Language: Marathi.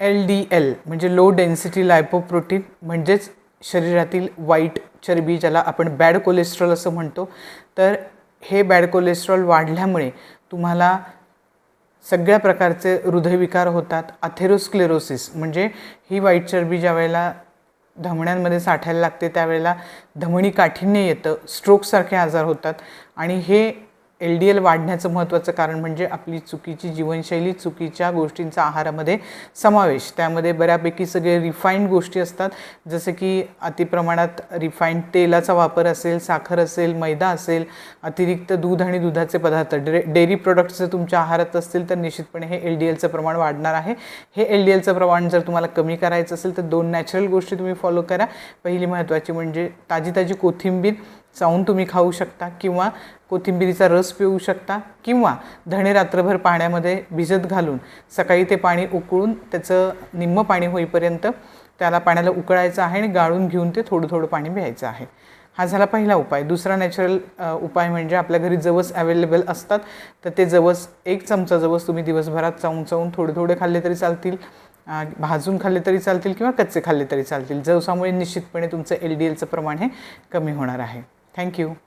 एल डी एल म्हणजे लो डेन्सिटी लायपोप्रोटीन म्हणजेच शरीरातील वाईट चरबी ज्याला आपण बॅड कोलेस्ट्रॉल असं म्हणतो. तर हे बॅड कोलेस्ट्रॉल वाढल्यामुळे तुम्हाला सगळ्या प्रकारचे हृदयविकार होतात. अथेरोस्क्लेरोसिस म्हणजे ही वाईट चरबी ज्या वेळेला धमण्यांमध्ये साठायला लागते त्यावेळेला धमणी काठीण्य येतं स्ट्रोकसारखे आजार होतात. आणि हे एल डी एल वाढण्याचं महत्त्वाचं कारण म्हणजे आपली चुकीची जीवनशैली चुकीच्या गोष्टींचा आहारामध्ये समावेश. त्यामध्ये बऱ्यापैकी सगळे रिफाईंड गोष्टी असतात. जसं की अतिप्रमाणात रिफाईंड तेलाचा वापर असेल साखर असेल मैदा असेल अतिरिक्त दूध आणि दुधाचे पदार्थ. डे डेअरी प्रोडक्ट्स जर तुमच्या आहारात असतील तर निश्चितपणे हे एल डी एलचं प्रमाण वाढणार आहे. हे एल डी एलचं प्रमाण जर तुम्हाला कमी करायचं असेल तर दोन नॅचरल गोष्टी तुम्ही फॉलो करा. पहिली महत्त्वाची म्हणजे ताजी ताजी कोथिंबीर चावून तुम्ही खाऊ शकता किंवा कोथिंबिरीचा रस पिऊ शकता किंवा धणे रात्रभर पाण्यामध्ये भिजत घालून सकाळी ते पाणी उकळून त्याचं निम्म पाणी होईपर्यंत त्याला पाण्याला उकळायचं आहे आणि गाळून घेऊन ते थोडं थोडं पाणी प्यायचं आहे. हा झाला पहिला उपाय. दुसरा नॅचरल उपाय म्हणजे आपल्या घरी जवस अवेलेबल असतात तर ते जवस एक चमचा जवस तुम्ही दिवसभरात चावून चावून थोडे थोडे खाल्ले तरी चालतील भाजून खाल्ले तरी चालतील किंवा कच्चे खाल्ले तरी चालतील. जवसामुळे निश्चितपणे तुमचं एल डी एलचं प्रमाण हे कमी होणार आहे. Thank you.